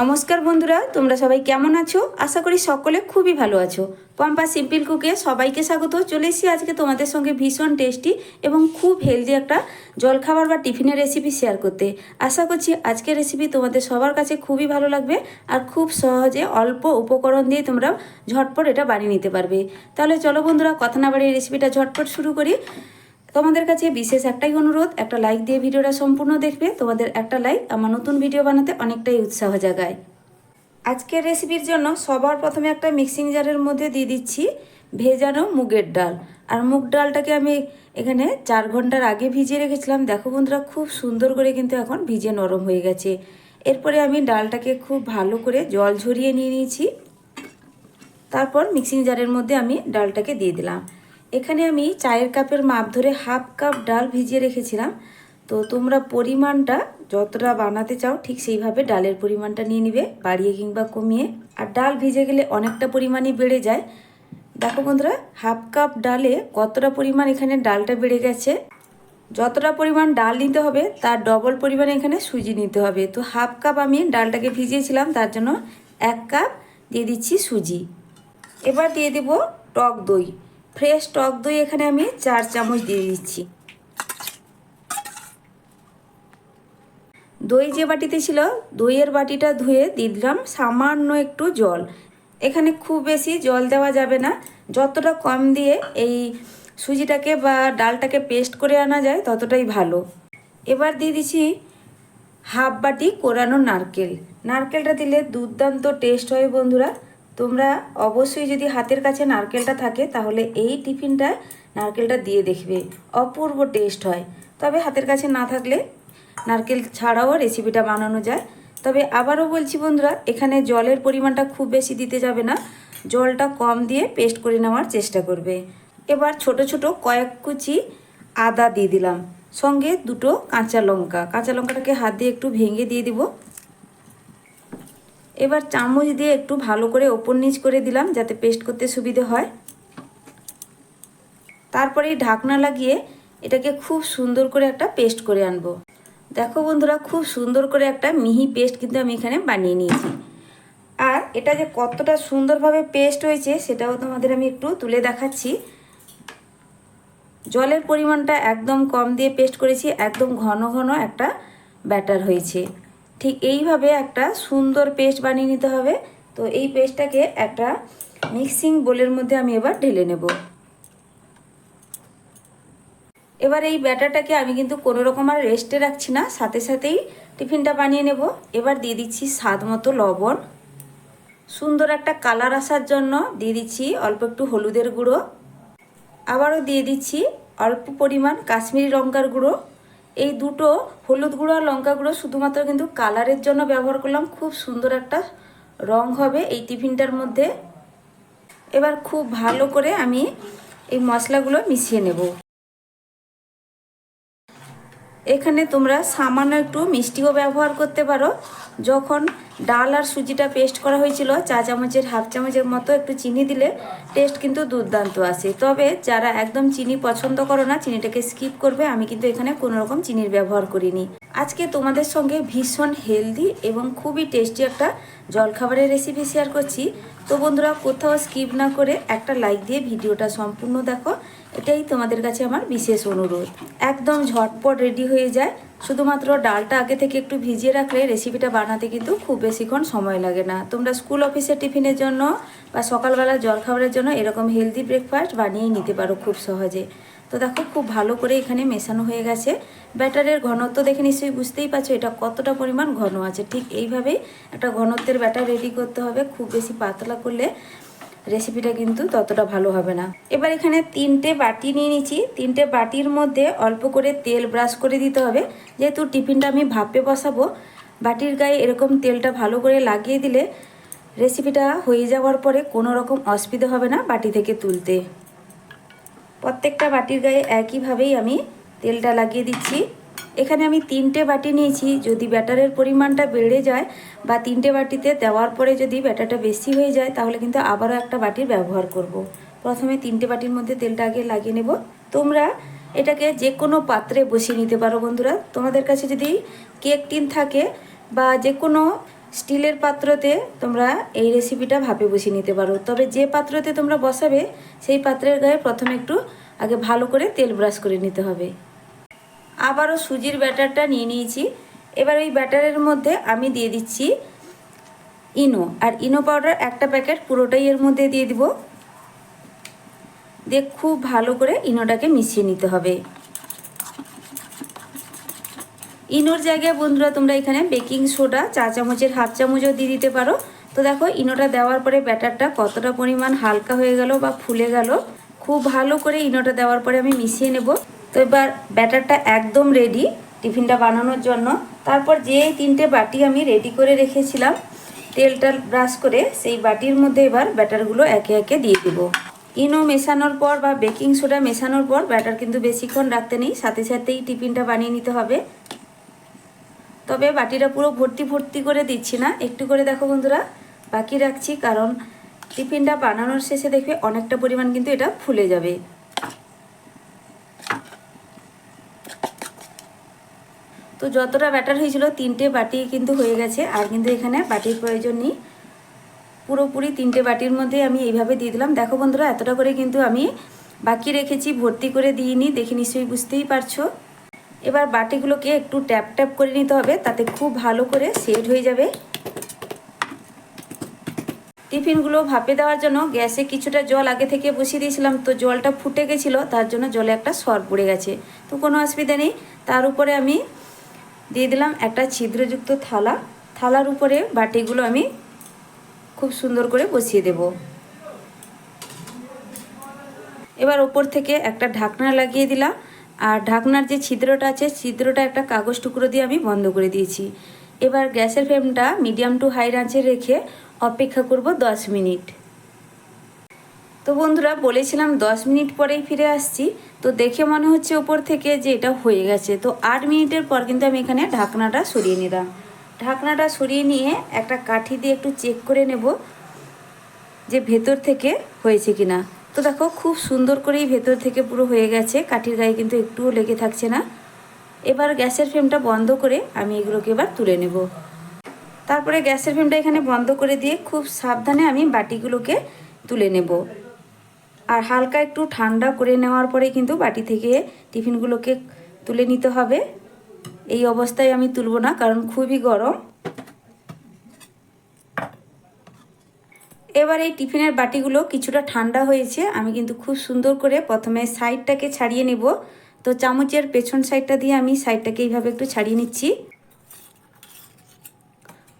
নমস্কার বন্ধুরা, তোমরা সবাই কেমন আছো? আশা করি সকলে খুবই ভালো আছো। পম্পা সিম্পল কুকে সবাইকে স্বাগত। চলে এসেছি আজকে তোমাদের সঙ্গে ভীষণ টেস্টি এবং খুব হেলদি একটা জলখাবার বা টিফিনের রেসিপি শেয়ার করতে। আশা করছি আজকের রেসিপি তোমাদের সবার কাছে খুবই ভালো লাগবে আর খুব সহজে অল্প উপকরণ দিয়ে তোমরা ঝটপট এটা বানিয়ে নিতে পারবে। তাহলে চলো বন্ধুরা, কথা না বাড়িয়ে রেসিপিটা ঝটপট শুরু করি। তোমাদের কাছে বিশেষ একটাই অনুরোধ, একটা লাইক দিয়ে ভিডিওটা সম্পূর্ণ দেখবে। তোমাদের একটা লাইক আমার নতুন ভিডিও বানাতে অনেকটাই উৎসাহ জাগায়। আজকের রেসিপির জন্য সবার প্রথমে একটা মিক্সিং জারের মধ্যে দিয়ে দিচ্ছি ভেজানো মুগের ডাল। আর মুগ ডালটাকে আমি এখানে চার ঘণ্টার আগে ভিজিয়ে রেখেছিলাম। দেখো বন্ধুরা, খুব সুন্দর করে কিন্তু এখন ভিজে নরম হয়ে গেছে। এরপরে আমি ডালটাকে খুব ভালো করে জল ঝরিয়ে নিয়ে নিয়েছি। তারপর মিক্সিং জারের মধ্যে আমি ডালটাকে দিয়ে দিলাম। এখানে আমি চায়ের কাপের মাপ ধরে হাফ কাপ ডাল ভিজিয়ে রেখেছিলাম। তো তোমরা পরিমাণটা যতটা বানাতে চাও ঠিক সেইভাবে ডালের পরিমাণটা নিয়ে নিবে, বাড়িয়ে কিংবা কমিয়ে। আর ডাল ভিজে গেলে অনেকটা পরিমাণই বেড়ে যায়। দেখো বন্ধুরা, হাফ কাপ ডালে কতটা পরিমাণ এখানে ডালটা বেড়ে গেছে? যতটা পরিমাণ ডাল নিতে হবে, তার ডবল পরিমাণে এখানে সুজি নিতে হবে। তো হাফ কাপ আমি ডালটাকে ভিজিয়েছিলাম, তার জন্য এক কাপ দিয়ে দিচ্ছি সুজি। এবার দিয়ে দেব টক দই। ফ্রেশ টক দই এখানে আমি চার চামচ দিয়ে দিচ্ছি। দই যে বাটিতে ছিল, দইয়ের বাটিটা ধুয়ে দিলাম সামান্য একটু জল। এখানে খুব বেশি জল দেওয়া যাবে না। যতটা কম দিয়ে এই সুজিটাকে বা ডালটাকে পেস্ট করে আনা যায়, ততটাই ভালো। এবার দিয়ে দিচ্ছি হাফ বাটি কোরানো নারকেল। নারকেলটা দিলে দুর্দান্ত টেস্ট হয় বন্ধুরা। তোমরা অবশ্যই যদি হাতের কাছে নারকেলটা থাকে, তাহলে এই টিফিনটায় নারকেলটা দিয়ে দেখবে। অপূর্ব টেস্ট হয়। তবে হাতের কাছে না থাকলে নারকেল ছাড়াও রেসিপিটা বানানো যায়। তবে আবারও বলছি বন্ধুরা, এখানে জলের পরিমাণটা খুব বেশি দিতে যাবে না। জলটা কম দিয়ে পেস্ট করে নেওয়ার চেষ্টা করবে। এবার ছোট ছোট কয়েক কুচি আদা দিয়ে দিলাম। সঙ্গে দুটো কাঁচা লঙ্কা। কাঁচা লঙ্কাটাকে হাত দিয়ে একটু ভেঙে দিয়ে দিব। এবার চামচ দিয়ে একটু ভালো করে ওপর নিচ করে দিলাম যাতে পেস্ট করতে সুবিধে হয়। তারপরে ঢাকনা লাগিয়ে এটাকে খুব সুন্দর করে একটা পেস্ট করে আনব। দেখো বন্ধুরা, খুব সুন্দর করে একটা মিহি পেস্ট কিন্তু আমি এখানে বানিয়ে নিয়েছি। আর এটা যে কতটা সুন্দরভাবে পেস্ট হয়েছে সেটাও তোমাদের আমি একটু তুলে দেখাচ্ছি। জলের পরিমাণটা একদম কম দিয়ে পেস্ট করেছি, একদম ঘন ঘন একটা ব্যাটার হয়েছে। ঠিক এইভাবে একটা সুন্দর পেস্ট বানিয়ে নিতে হবে। তো এই পেস্টটাকে একটা মিক্সিং বোলের মধ্যে আমি এবার ঢেলে নেব। এবার এই ব্যাটারটাকে আমি কিন্তু কোনো রকম আর রেস্টে রাখছি না, সাথে সাথেই টিফিনটা বানিয়ে নেব। এবার দিয়ে দিচ্ছি স্বাদ মতো লবণ। সুন্দর একটা কালার আসার জন্য দিয়ে দিচ্ছি অল্প একটু হলুদের গুঁড়ো। আবারও দিয়ে দিচ্ছি অল্প পরিমাণ কাশ্মীরি লঙ্কার গুঁড়ো। এই দুটো হলুদ গুঁড়ো আর লঙ্কা গুঁড়ো শুধুমাত্র কিন্তু কালারের জন্য ব্যবহার করলাম। খুব সুন্দর একটা রং হবে এই টিফিনটার মধ্যে। এবার খুব ভালো করে আমি এই মশলাগুলো মিশিয়ে নেব। এখানে তোমরা সামান্য একটু মিষ্টিও ব্যবহার করতে পারো। যখন ডাল আর সুজিটা পেস্ট করা হয়েছিল, চা চামচের, হাফ চামচের মতো একটু চিনি দিলে টেস্ট কিন্তু দুর্দান্ত আসে। তবে যারা একদম চিনি পছন্দ করো না, চিনিটাকে স্কিপ করবে, আমি কিন্তু এখানে কোনো রকম চিনির ব্যবহার করিনি। আজকে তোমাদের সঙ্গে ভীষণ হেলদি এবং খুবই টেস্টি একটা জলখাবারের রেসিপি শেয়ার করছি। তো বন্ধুরা, কোথাও স্কিপ না করে একটা লাইক দিয়ে ভিডিওটা সম্পূর্ণ দেখো। এটাই তোমাদের কাছে আমার বিশেষ অনুরোধ। একদম ঝটপট রেডি হয়ে যায়। শুধুমাত্র ডালটা আগে থেকে একটু ভিজিয়ে রাখলে রেসিপিটা বানাতে কিন্তু খুব বেশিক্ষণ সময় লাগে না। তোমরা স্কুল অফিসের টিফিনের জন্য বা সকালবেলা জলখাবারের জন্য এরকম হেলদি ব্রেকফাস্ট বানিয়েই নিতে পারো খুব সহজে। তো দেখো, খুব ভালো করে এখানে মেশানো হয়ে গেছে। ব্যাটারের ঘনত্ব দেখে নিশ্চয়ই বুঝতেই পারছ, এটা কতটা পরিমাণ ঘন আছে। ঠিক এইভাবেই একটা ঘনত্বের ব্যাটার রেডি করতে হবে। খুব বেশি পাতলা করলে রেসিপিটা কিন্তু ততটা ভালো হবে না। এবার এখানে তিনটে বাটি নিয়ে নিচ্ছি। তিনটে বাটির মধ্যে অল্প করে তেল ব্রাশ করে দিতে হবে। যেহেতু টিফিনটা আমি ভাপে বসাবো, বাটির গায়ে এরকম তেলটা ভালো করে লাগিয়ে দিলে রেসিপিটা হয়ে যাওয়ার পরে কোনো রকম অসুবিধা হবে না বাটি থেকে তুলতে। প্রত্যেকটা বাটির গায়ে একইভাবেই আমি তেলটা লাগিয়ে দিচ্ছি। এখানে আমি তিনটে বাটি নিয়েছি। যদি ব্যাটারের পরিমাণটা বেড়ে যায় বা তিনটে বাটিতে দেওয়ার পরে যদি ব্যাটারটা বেশি হয়ে যায়, তাহলে কিন্তু আবারও একটা বাটির ব্যবহার করব। প্রথমে তিনটে বাটির মধ্যে তেলটা আগে লাগিয়ে নেব। তোমরা এটাকে যে কোনো পাত্রে বসিয়ে নিতে পারো বন্ধুরা। তোমাদের কাছে যদি কেক টিন থাকে বা যে কোনো স্টিলের পাত্রতে তোমরা এই রেসিপিটা ভাপে বসিয়ে নিতে পারো। তবে যে পাত্রতে তোমরা বসাবে, সেই পাত্রের গায়ে প্রথমে একটু আগে ভালো করে তেল ব্রাশ করে নিতে হবে। আবারও সুজির ব্যাটারটা নিয়ে নিয়েছি। এবার ওই ব্যাটারের মধ্যে আমি দিয়ে দিচ্ছি ইনো। আর ইনো পাউডার একটা প্যাকেট পুরোটাই এর মধ্যে দিয়ে দিব। দিয়ে খুব ভালো করে ইনোটাকে মিশিয়ে নিতে হবে। ইনোর জায়গায় বন্ধুরা তোমরা এখানে বেকিং সোডা চা চামচের হাফ চামচও দিয়ে দিতে পারো। তো দেখো, ইনোটা দেওয়ার পরে ব্যাটারটা কতটা পরিমাণ হালকা হয়ে গেল বা ফুলে গেল, খুব ভালো করে ইনোটা দেওয়ার পরে আমি মিশিয়ে নেব। তো এবার ব্যাটারটা একদম রেডি টিফিনটা বানানোর জন্য। তারপর যে তিনটে বাটি আমি রেডি করে রেখেছিলাম, তেলটা ব্রাশ করে সেই বাটির মধ্যে এবার ব্যাটারগুলো একে একে দিয়ে দেবো। ইনো মেশানোর পর বা বেকিং সোডা মেশানোর পর ব্যাটার কিন্তু বেশিক্ষণ রাখতে নেই, সাথে সাথেই টিফিনটা বানিয়ে নিতে হবে। তবে বাটিটা পুরো ভর্তি ভর্তি করে দিচ্ছি না, একটু করে দেখো বন্ধুরা, বাকি রাখছি কারণ টিফিনটা বানানোর শেষে দেখবে অনেকটা পরিমাণ কিন্তু এটা ফুলে যাবে। তো যতটা ব্যাটার হয়েছিল, তিনটে বাটি কিন্তু হয়ে গেছে। আর কিন্তু এখানে বাটির প্রয়োজন নেই। পুরোপুরি তিনটে বাটির মধ্যে আমি এইভাবে দিয়ে দিলাম। দেখো বন্ধুরা, এতটা করে কিন্তু আমি বাকি রেখেছি, ভর্তি করে দিইনি। দেখে নিশ্চয়ই বুঝতেই পারছ। এবার বাটিগুলোকে একটু ট্যাপ ট্যাপ করে নিতে হবে, তাতে খুব ভালো করে সেট হয়ে যাবে। টিফিনগুলো ভাপে দেওয়ার জন্য গ্যাসে কিছুটা জল আগে থেকে বসিয়ে দিয়েছিলাম, তো জলটা ফুটে গেছিল, তার জন্য জলে একটা সর পড়ে গেছে। তো কোনো অসুবিধা নেই। তার উপরে আমি দিয়ে দিলাম একটা ছিদ্রযুক্ত থালা। থালার উপরে বাটিগুলো আমি খুব সুন্দর করে বসিয়ে দেব। এবার ওপর থেকে একটা ঢাকনা লাগিয়ে দিলাম। আর ঢাকনার যে ছিদ্রটা আছে, ছিদ্রটা একটা কাগজ টুকরো দিয়ে আমি বন্ধ করে দিয়েছি। এবার গ্যাসের ফ্লেমটা মিডিয়াম টু হাই রাঁচে রেখে অপেক্ষা করব দশ মিনিট। তো বন্ধুরা, বলেছিলাম দশ মিনিট পরেই ফিরে আসছি। তো দেখে মনে হচ্ছে ওপর থেকে যে এটা হয়ে গেছে। তো আট মিনিটের পর কিন্তু আমি এখানে ঢাকনাটা সরিয়ে নিলাম। ঢাকনাটা সরিয়ে নিয়ে একটা কাঠি দিয়ে একটু চেক করে নেব যে ভেতর থেকে হয়েছে কিনা। তো দেখো, খুব সুন্দর করেই ভেতর থেকে পুরো হয়ে গেছে। কাঠির গায়ে কিন্তু একটুও লেগে থাকছে না। এবার গ্যাসের ফ্লেমটা বন্ধ করে আমি এগুলোকে এবার তুলে নেব। তারপরে গ্যাসের ফ্লেমটা এখানে বন্ধ করে দিয়ে খুব সাবধানে আমি বাটিগুলোকে তুলে নেব। আর হালকা একটু ঠান্ডা করে নেওয়ার পরে কিন্তু বাটি থেকে টিফিনগুলোকে তুলে নিতে হবে। এই অবস্থায় আমি তুলব না, কারণ খুবই গরম। এবার এই টিফিনের বাটিগুলো কিছুটা ঠান্ডা হয়েছে, আমি কিন্তু খুব সুন্দর করে প্রথমে সাইডটাকে ছাড়িয়ে নেব। তো চামচের পেছন সাইডটা দিয়ে আমি সাইডটাকে এইভাবে একটু ছাড়িয়ে নিচ্ছি।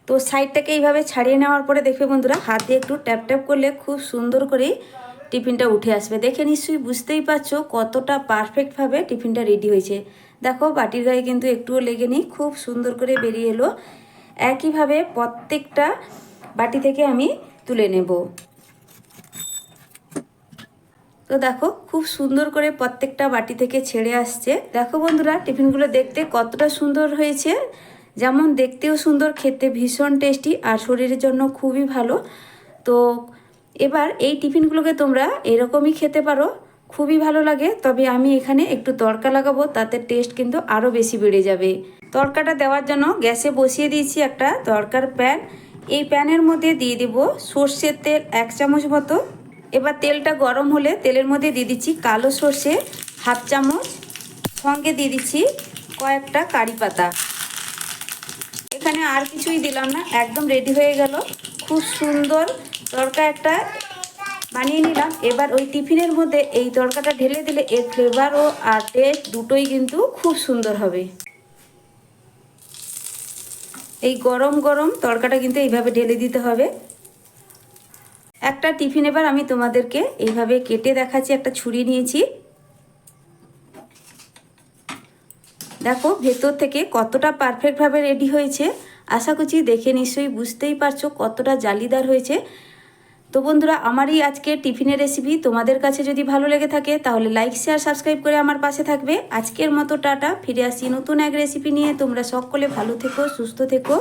তো সাইডটাকে এইভাবে ছাড়িয়ে নেওয়ার পরে দেখবে বন্ধুরা, হাত একটু ট্যাপ ট্যাপ করলে খুব সুন্দর করে টিফিনটা উঠে আসবে। দেখে নিশ্চয়ই বুঝতেই পারছ কতটা পারফেক্টভাবে টিফিনটা রেডি হয়েছে। দেখো, বাটির গায়ে কিন্তু একটুও লেগে নেই, খুব সুন্দর করে বেরিয়ে এলো। একইভাবে প্রত্যেকটা বাটি থেকে আমি তুলে নেব। তো দেখো, খুব সুন্দর করে প্রত্যেকটা বাটি থেকে ছেড়ে আসছে। দেখো বন্ধুরা, টিফিনগুলো দেখতে কতটা সুন্দর হয়েছে। যেমন দেখতেও সুন্দর, খেতে ভীষণ টেস্টি আর শরীরের জন্য খুবই ভালো। তো এবার এই টিফিনগুলোকে তোমরা এরকমই খেতে পারো। খুবই ভালো লাগে, তবে আমি এখানে একটু তড়কা লাগাবো, তাতে টেস্ট কিন্তু আরও বেশি বেড়ে যাবে। তড়কাটা দেওয়ার জন্য গ্যাসে বসিয়ে দিয়েছি একটা তড়কার প্যান। এই প্যানের মধ্যে দিয়ে দেব সর্ষের তেল এক চামচ মতো। এবার তেলটা গরম হলে তেলের মধ্যে দিয়ে দিচ্ছি কালো সর্ষে হাফ চামচ। সঙ্গে দিয়ে দিচ্ছি কয়েকটা কারি পাতা। এখানে আর কিছুই দিলাম না, একদম রেডি হয়ে গেল। খুব সুন্দর তড়কা একটা বানিয়ে নিলাম। এবার ওই টিফিনের মধ্যে এই তড়কাটা ঢেলে দিলে এর ফ্লেভারও আর টেস্ট দুটোই কিন্তু খুব সুন্দর হবে। এই গরম গরম তড়কাটা কিন্তু এইভাবে ঢেলে দিতে হবে। একটা টিফিন এবার আমি তোমাদেরকে এইভাবে কেটে দেখাচ্ছি, একটা ছুরি নিয়েছি। দেখো, ভেতর থেকে কতটা পারফেক্টভাবে রেডি হয়েছে। আশা করছি দেখে নিশ্চয়ই বুঝতেই পারছ কতটা জালিদার হয়েছে। তো বন্ধুরা, আমারই এই আজকের টিফিনের রেসিপি তোমাদের কাছে যদি ভালো লেগে থাকে, তাহলে লাইক শেয়ার সাবস্ক্রাইব করে আমার পাশে থাকবে। আজকের মতো টাটা, ফিরে আসি নতুন এক রেসিপি নিয়ে। তোমরা সকলে ভালো থেকো, সুস্থ থেকো।